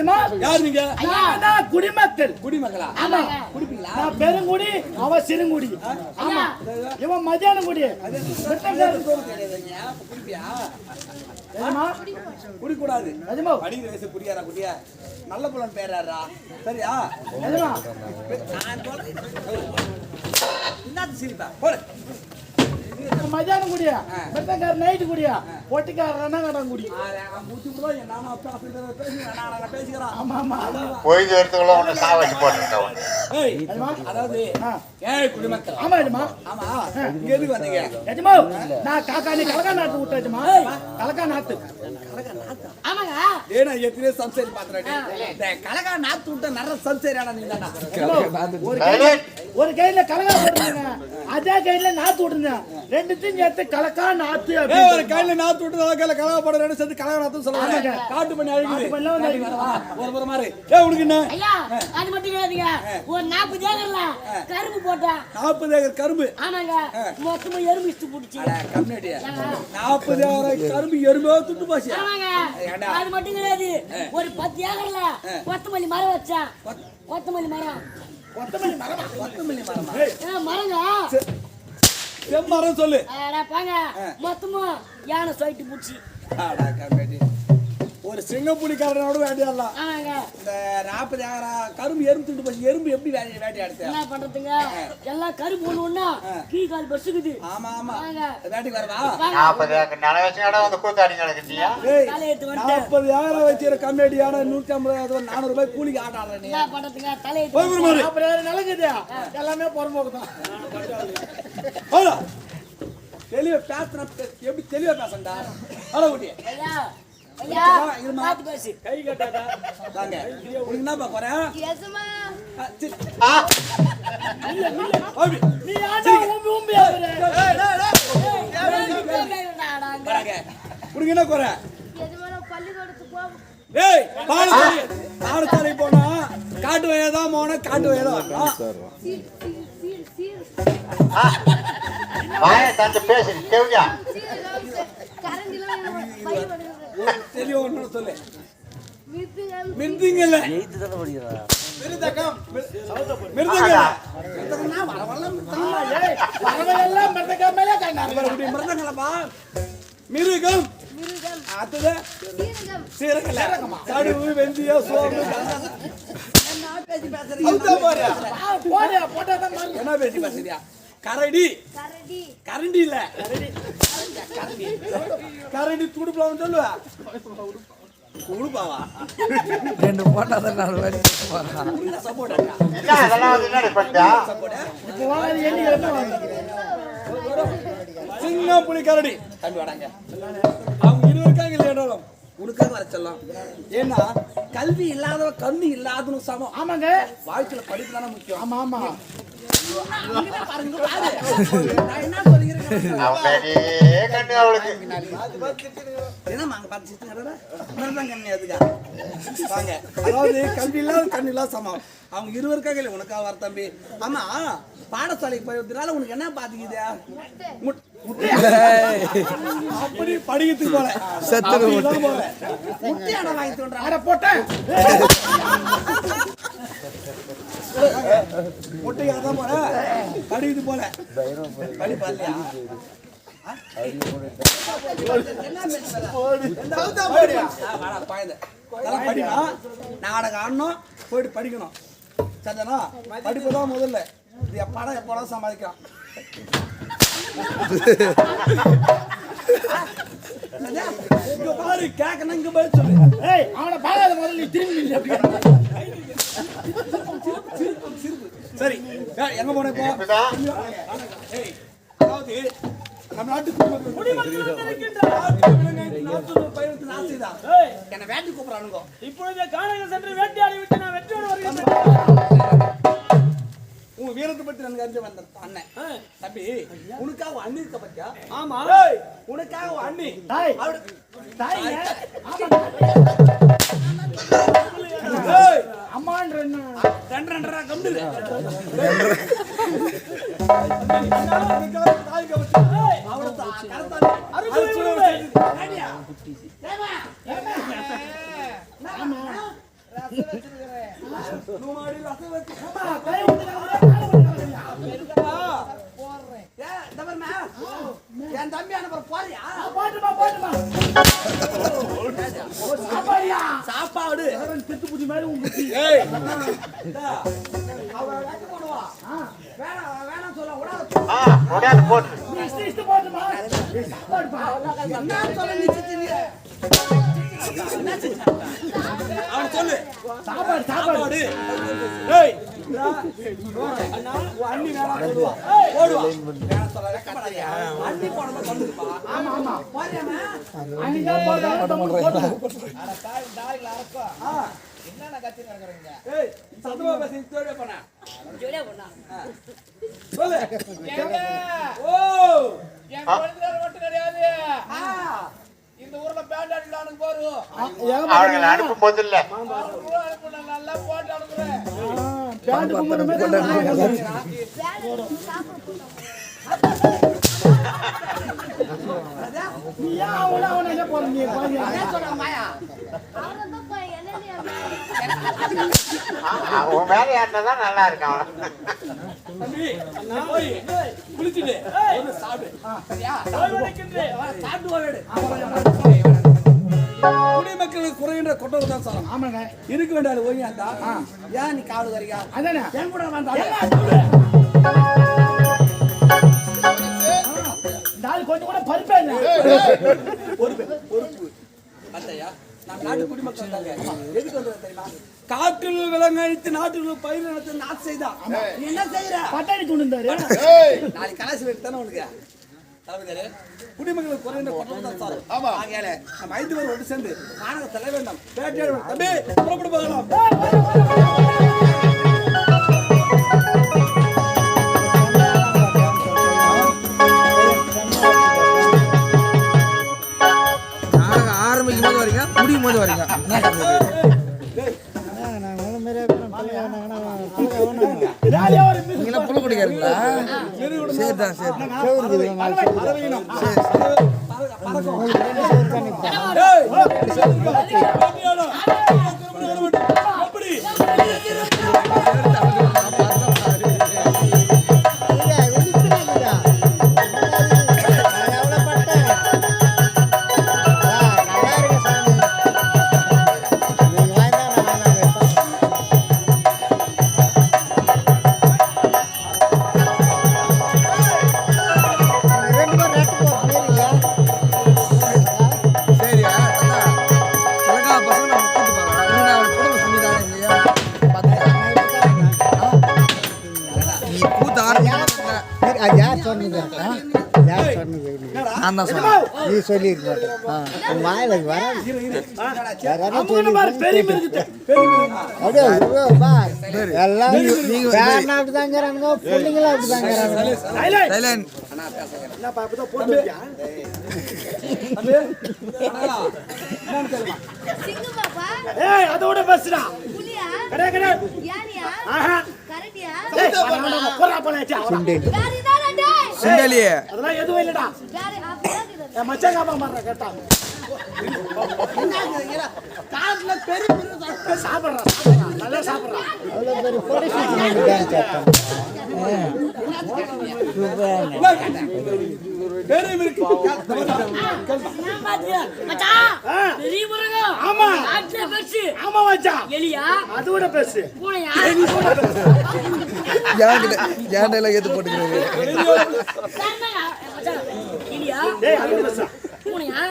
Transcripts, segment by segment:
யார் நீங்க? நான் குடிமக்கள். குடிமக்களா ஆமா. குடிப்பீங்களா? நான் பெருங்குடி அவ சிறுங்குடி. ஆமா. இவன் மதியான குடி? குடிக்கூடாது. நிஜமா? படிக்கிற வயசு குடியாரா குடியா? நல்ல புலன் பேராரா? சரியா? நிஜமா? நான் சொல்றேன். என்னது சிரிப்பா? போடு. இவன் மதியான குடியா மெத்தக்கார நைட்டு குடியா பொட்டிக்கார ரணகடம் குடி பேசிக்கிறான். ஆமா ஆமா. போய் வரத்துக்குள்ள ஒன்று சாவடி நிஜமா? அதாவது ஆ. ஏய் குடிமக்கள். ஆமா நிஜமா ஆமா இங்க எதுக்கு வந்தீங்க? நிஜமா நான் காக்கா நீ கலக்கா நாத்து விட்டாச்சுமா கலக்கா நாத்து. ஆமாங்க. ஏய் நான் எத்தனையோ சம்சேரி பாத்துறேன் இந்த கலகா நாத்து விட்ட நல்ல சம்சேரியாடா நீ தானா ஒரு ஒரு கையில கலக்கா போட்டுருங்க அதே கையில நாத்து விட்டுருங்க ரெண்டுத்தையும் சேர்த்து கலக்கா நாத்து ஒரு கையில நாத்து விட்டு அதை கையில கலகா போட ரெண்டு சேர்த்து கலகா நாத்து சொல்லுவாங்க. காட்டு பண்ணி வரவா? ஒரு மாறு. ஏய் உனக்கு என்ன? ஐயா அது மட்டும் கிடையாதுங்க ஒரு நாற்பது ஏக்கர்ல கரும்பு போட்டா நாற்பது ஏக்கர் கரும்பு? ஆமாங்க. மொத்தமா எறும்பு இஷ்டு பிடிச்சி அட கம்யூனிட்டி நாற்பது ஏக்கர் கரும்பு எறும்போ துட்டு போச்சு. ஆமாங்க. ஏண்டா? அது மட்டும் கிடையாது. ஒரு பத்து ஏக்கர்ல கொத்தமல்லி மரம் வச்சா கொத்தமல்லி மரம். கொத்தமல்லி மரமா? கொத்தமல்லி மரமா? ஆ, மரங்க. செம்மரம் சொல்லு. அட பாங்க. மொத்தமா யானை சொல்லிட்டு பிடிச்சி அட கம்யூனிட்டி ஒரு சிங்கப்புலிக்காரனோட வேட்டையாடலாம் ஆமாங்க. இந்த நாற்பது ஏக்கர் கரும்பு எறும்பு துண்டு போச்சு. எறும்பு எப்படி வேட்டை வேட்டையாடுது? என்ன பண்றதுங்க? எல்லாம் கரும்பு ஒண்ணு ஒண்ணா கீ கால் பஸ்ஸுக்குது ஆமா ஆமா. வேட்டைக்கு வரவா நாற்பது ஏக்கர் நில வச்சு இடம் வந்து கூத்தாடி வந்துட்டேன். நாற்பது ஏக்கர் வச்சிருக்க கம்யூனிட்டியான நூற்றி ஐம்பது நானூறு ரூபாய் கூலிக்கு ஆட்ட ஆடுற நீ. என்ன பண்றதுங்க? தலை எடுத்து போய் ஒரு மாதிரி அப்புறம் ஏழு நிலக்குது எல்லாமே புறம்போக்கு தான். போடா. தெளிவா பேசுன எப்படி தெளிவா பேசண்டா? அட உனக்கு என்ன குறை? ஏய் பாடசாலை பாடசாலை போனா காட்டு வயதான் போனா காட்டு வரணும் வாய தந்து பேசு பைய தெளிவா ஒண்ணு சொல்லு. மிருதுகள். மிருதுங்கல்ல மிருதகம். மிருதங்கல்ல மிருதகம்னா வர வர ஏய் பறவையெல்லாம் மெத்தக்காமலே கண்டாரு மறுபடியும் மிருதங்களப்பா மிருகம். மிருகம். அடுத்தது சீரகம். சீரகல கடுகு வெந்தயம் சோம்பு என்ன பேசி பேசுறீங்க. போறியா? போட்டா. என்ன பேசி பேசுறியா? கரடி. கரடி. கரண்டி இல்ல. கரண்டி. துடுப்புல சொல்லுவா. உடுப்பாவா ரெண்டு போட்டா தான் நாலு சின்ன புலி கரடி. தம்பி அவங்க இருவருக்காங்க இல்லையாடும் உனக்காக வர சொல்லலாம் ஏன்னா கல்வி இல்லாதவ கண்ணு இல்லாதவனும் சமம். ஆமாங்க. வாழ்க்கையில படிப்பு தானே முக்கியம். ஆமா ஆமா. கண்ணு அவளுக்கு. அதாவது கல்வி இல்லாத கண்ணு இல்லாத சமம். அவங்க இருவருக்காக இல்லை உனக்காக வர தம்பி. ஆமா பாடசாலைக்கு போயதுனால உனக்கு என்ன முட்டையா? அப்படி படிக்கிறதுக்கு போல. அப்படிதான் போல. முட்டையாடா வாங்கி தோன்றா அட போட்டேன். முட்டையா தான் போல படிக்குது போல படி பாருலையா படிக்கணும் நாடகம் ஆடணும் போயிட்டு படிக்கணும் சரிதானா படிப்பு தான் முதல்ல இது படம் எப்போடா சமாளிக்கலாம் பாரு கேட்கணும் இங்க பதில் சொல்லு ஏய் அவனை பார்க்காத முதல்ல திரும்பி நில்லு அப்படியே சரி ஏய், எங்க போன இப்போ? அதாவது நம்ம நாட்டு பயிருக்கு ஆசைதான். என்னை வேட்டி கூப்பிடுறானுங்க. இப்பொழுது காணக சென்று வேட்டையாடி விட்டு நான் வெற்றியோடு வருகிறேன். உங்க வீரத்தை பத்தி எனக்கு அறிஞ்ச வந்த அண்ணன். தம்பி உனக்காக அண்ணி இருக்க பத்தியா ஆமா. ஏய், உனக்காக அண்ணி. தாய் தாய் ஏய், அம்மான்ற ரெண்டு ரெண்டரை கம்மிடு உனக்காக என் தம்பி அனுப்புற போறியா போட்டுமா, போட்டுமா. ஓ, சாப்பாடுயா? சாப்பாடு அவன் பித்து மாதிரி உன் புத்தி. ஏய் இந்தா, அவ வெட்டி போடுவா வேணாம் வேணாம் சொல்ல விடாத ஆ உடையாது போட்டு நீ இஷ்ட இஷ்ட போட்டுமா. நீ சாப்பாடுப்பா. என்ன சொல்ல நிச்சயத்தீங்க அவன் சொல்லு சாப்பாடு, சாப்பாடு. ஏய் அண்ணா சொல்லுவா போடுவா வெக்கப்படாதீங்க அண்ணி போடுறத சொல்லுப்பா ஆமா, ஆமா. ஏய் பேசி ஜோடியா ஜோடியா பொண்ணா சொல்லு ஓ என் குழந்தையார் மட்டும் கிடையாது ஆ இந்த ஊர்ல பேண்ட் அடிக்கலான்னு போறோம் அவர்களை அனுப்பும் போது இல்ல. நல்லா போட்டு அனுப்புறேன். உன் மேல ஏறினதான் நல்லா போய் குளிச்சுட்டு சாப்பிட்டு போவேடு குடிமக்களுக்கு குறைகின்ற கொட்டை தான் சார் ஆமாங்க. இருக்க வேண்டாம் ஓய்யாண்டா ஏன் நீ காவல் வரியா அதானே. என் கூட வந்தா ஆள் கொஞ்சம் கூட பருப்பே பொறுப்பு பொறுப்பு. அத்தையா நான் நாட்டு குடிமக்கள் வந்தாங்க எதுக்கு வந்தது தெரியுமா? காற்றில் விலங்கழித்து நாட்டில் பயிர் நடத்த நாட்டு செய்தா. என்ன செய்யற பட்டாணி துண்டு நாளைக்கு கலாசி வெட்டி தானே உனக்கு? தலைவரே குடிமக்களுக்கு குறைந்த கொட்டை தான் சார். ஆகையால நம்ம ஐந்து பேர் ஒன்று சேர்ந்து நாடகம் செல்ல வேண்டாம் வேண்டாம் தம்பி புறப்பட்டு போகலாம். ஆரம்பிக்கும் போது வரீங்க முடியும் போது வரீங்க வேலையா ஒரு நீங்க புழு குடிக்கிறீங்களா சரி தான் சரி சரியா நான் சொன்னேன். நீ சொல்லிருக்க மாட்டேன். வாயில பார். எல்லாம் பேரனா அப்படிதாங்கிறானுங்க? பிள்ளைங்களும் பாப்பா ஏய் அதோட பேசுடா. புலியா? கடை கடை யானையா? ஆஹா. சுண்டலி. அதெல்லாம் எதுவும் இல்லடா. என் மச்சான் காப்பா மாறா கேட்டா. காட்டுல பெரிய பெரிய சாப்பிடுறா சாப்பிடுறா நல்லா சாப்பிடுறா. அவ்வளோ பெரிய ஏன்கிட்ட ஏன்டெல்லாம் ஏத்து போட்டுக்கிறது கர்ணயா? மச்சான் எலியா டேய் அதோட பேசு பூனையா?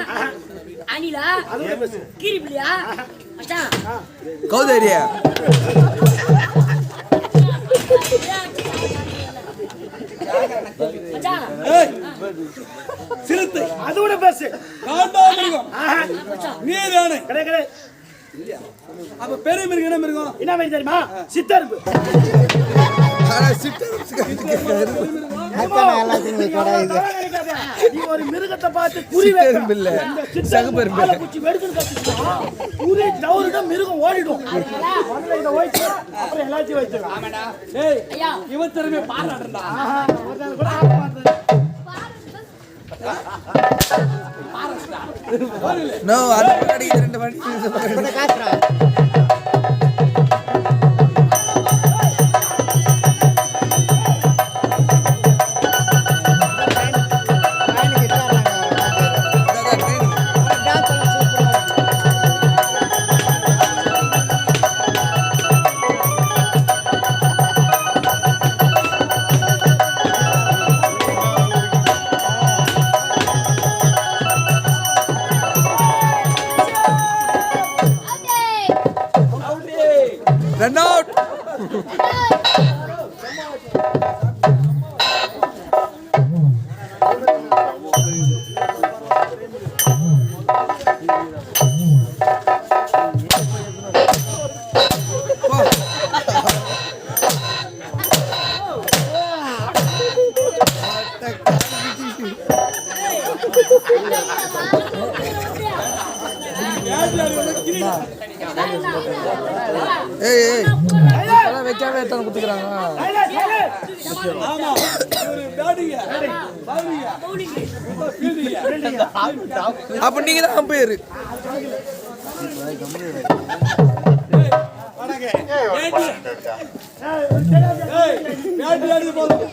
அணிலா கீரிப்பிள்ளையா மச்சான். கௌதரியா மச்சான். ஏய் சிறுத்தை அதோட பேசு. காண்டாமிருகம் ஆஹா. நீதானே. கடை கடை அப்ப பெரிய மிருகம் என்ன மிருகம் என்ன மாதிரி தெரியுமா? சித்தருப்பு ஆனா நீ ஒரு மிருகத்தை பார்த்து குறி வைக்கிற. சித்தரும்பு இல்ல. வெடுக்குன்னு கத்திச்சுன்னா, குறி தவறுனா மிருகம் ஓடிடும் முதல்ல இதை அப்புறம் எல்லாத்தையும் வச்சிடலாம். ஏய் ஐயா இவன் ஆக மாட்டான். நோ பக்கம் அடிக்குது ரெண்டு மணி இப்படி ரன் அவுட் ஏய் ஏய் இதெல்லாம் வைக்காம எத்தனை குத்துக்கிறாங்க சைலண்ட், சைலண்ட். தான் அம்பையர் ஏய், ஏய் போதும்